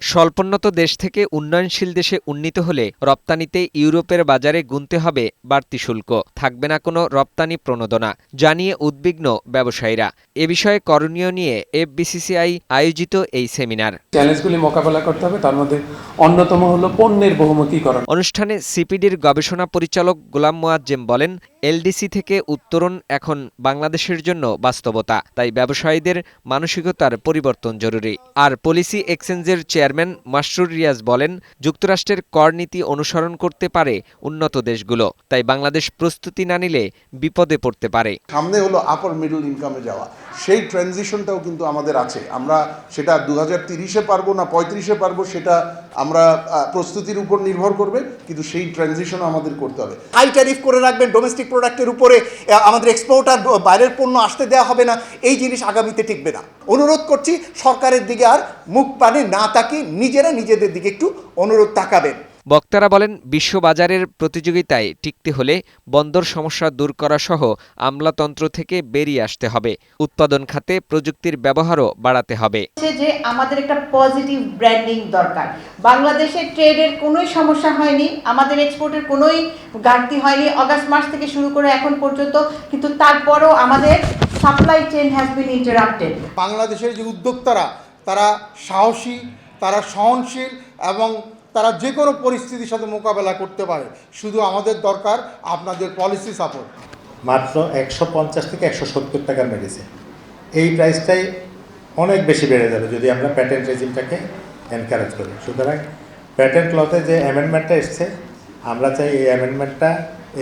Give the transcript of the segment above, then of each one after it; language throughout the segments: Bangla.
স্বল্পোন্নত দেশ থেকে উন্নয়নশীল দেশে উন্নীত হলে রপ্তানিতে ইউরোপের বাজারে গুনতে হবে বাড়তি শুল্ক। থাকবে না কোনো রপ্তানি প্রণোদনা জানিয়ে উদ্বিগ্ন ব্যবসায়ীরা। এ বিষয়ে করণীয় নিয়ে এফবিসিসিআই আয়োজিত এই সেমিনার। চ্যালেঞ্জগুলি মোকাবেলা করতে হবে তার মধ্যে অন্যতম হলো পণ্যের বহুমুখীকরণ। অনুষ্ঠানে সিপিডির গবেষণা পরিচালক গোলাম মোয়াজ্জেম বলেন এলডিসি থেকে উত্তরণ এখন বাংলাদেশের জন্য বাস্তবতা। তাই ব্যবসায়ীদের মানসিকতার পরিবর্তন জরুরি। আর পলিসি এক্সচেঞ্জের চেয়ারম্যান মাসরুর রিয়াজ বলেন যুক্তরাষ্ট্রের কর নীতি অনুসরণ করতে পারে উন্নত দেশগুলো। তাই বাংলাদেশ প্রস্তুতি না নিলে বিপদে পড়তে পারে। সামনে হলো আপার মিডল ইনকামে যাওয়া। সেই ট্রানজিশনটাও কিন্তু আমাদের আছে। আমরা সেটা দু হাজার তিরিশে পারব না পঁয়ত্রিশে পারব সেটা আমরা প্রস্তুতির উপর নির্ভর করবে। কিন্তু সেই ট্রানজিশনও আমাদের করতে হবে। হাই ট্যারিফ করে রাখবেন ডোমেস্টিক প্রোডাক্টের উপরে আমাদের এক্সপোর্ট আর বাইরের পণ্য আসতে দেওয়া হবে না, এই জিনিস আগামীতে টিকবে না। অনুরোধ করছি, সরকারের দিকে আর মুখ পানে না তাকিয়ে নিজেরা নিজেদের দিকে একটু অনুরোধ তাকাবেন। বক্তারা বলেন বিশ্ববাজারের প্রতিযোগিতায় টিকতে হলে বন্দর সমস্যা দূর করা সহ আমলাতন্ত্র থেকে বেরিয়ে আসতে হবে। উৎপাদন খাতে প্রযুক্তির ব্যবহারও বাড়াতে হবে। যে আমাদের একটা পজিটিভ ব্র্যান্ডিং দরকার। বাংলাদেশে ট্রেডের কোনোই সমস্যা হয়নি আমাদের এক্সপোর্টের কোনোই ঘাটতি হয়নি। অগাস্ট মাস থেকে শুরু করে এখন পর্যন্ত কিন্তু তারপরও আমাদের supply chain has been interrupted বাংলাদেশের যে উদ্যোক্তারা তারা সাহসী তারা সহনশীল এবং তারা যে কোনো পরিস্থিতির সাথে মোকাবেলা করতে পারে। শুধু আমাদের দরকার আপনাদের পলিসি সাপোর্ট মাত্র একশো পঞ্চাশ থেকে একশো সত্তর টাকার মেডিসিন এই প্রাইসটাই অনেক বেশি বেড়ে যাবে যদি আমরা প্যাটেন্ট রেজিমটাকে এনকারেজ করি। সুতরাং প্যাটেন্ট লতে যে অ্যামেন্ডমেন্টটা এসছে আমরা চাই এই অ্যামেন্ডমেন্টটা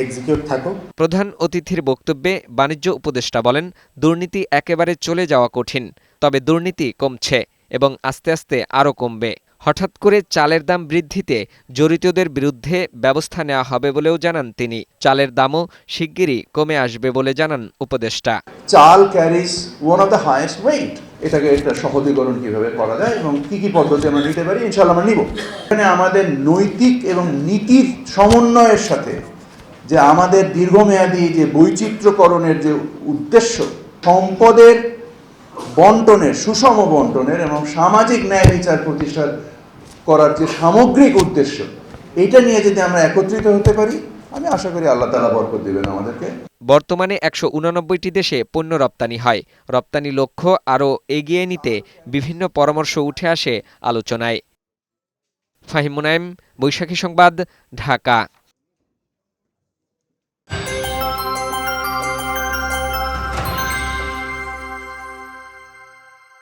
এক্সিকিউট থাকুক। প্রধান অতিথির বক্তব্যে বাণিজ্য উপদেষ্টা বলেন দুর্নীতি একেবারে চলে যাওয়া কঠিন তবে দুর্নীতি কমছে এবং আস্তে আস্তে আরও কমবে। হঠাৎ করে চালের দাম বৃদ্ধিতে জড়িতদের বিরুদ্ধে ব্যবস্থা নেওয়া হবে বলেও জানান তিনি। চালের দামও শিগগিরই কমে আসবে বলে জানান উপদেষ্টা। চাল carriage one of the highest weight এটাকে একটা সহজীকরণ কীভাবে করা যায় এবং কি কি পদ্ধতি আমরা নিতে পারি ইনশাল্লাহ আমরা নিব। এখানে আমাদের নৈতিক এবং নীতির সমন্বয়ের সাথে যে আমাদের দীর্ঘমেয়াদী যে বৈচিত্র্যকরণের যে উদ্দেশ্য, সম্পদের বন্টনের, সুষম বন্টনের এবং সামাজিক ন্যায় বিচার প্রতিষ্ঠা করার যে সামগ্রিক উদ্দেশ্য এটা নিয়ে যদি আমরা একত্রিত হতে পারি, আমি আশা করি আল্লাহ তালা বরকত দেবেন আমাদেরকে। বর্তমানে একশো উনানব্বইটি দেশে পণ্য রপ্তানি হয়। রপ্তানি লক্ষ্য আরও এগিয়ে নিতে বিভিন্ন পরামর্শ উঠে আসে আলোচনায়। ফাহিম মুনাইম বৈশাখী সংবাদ, ঢাকা।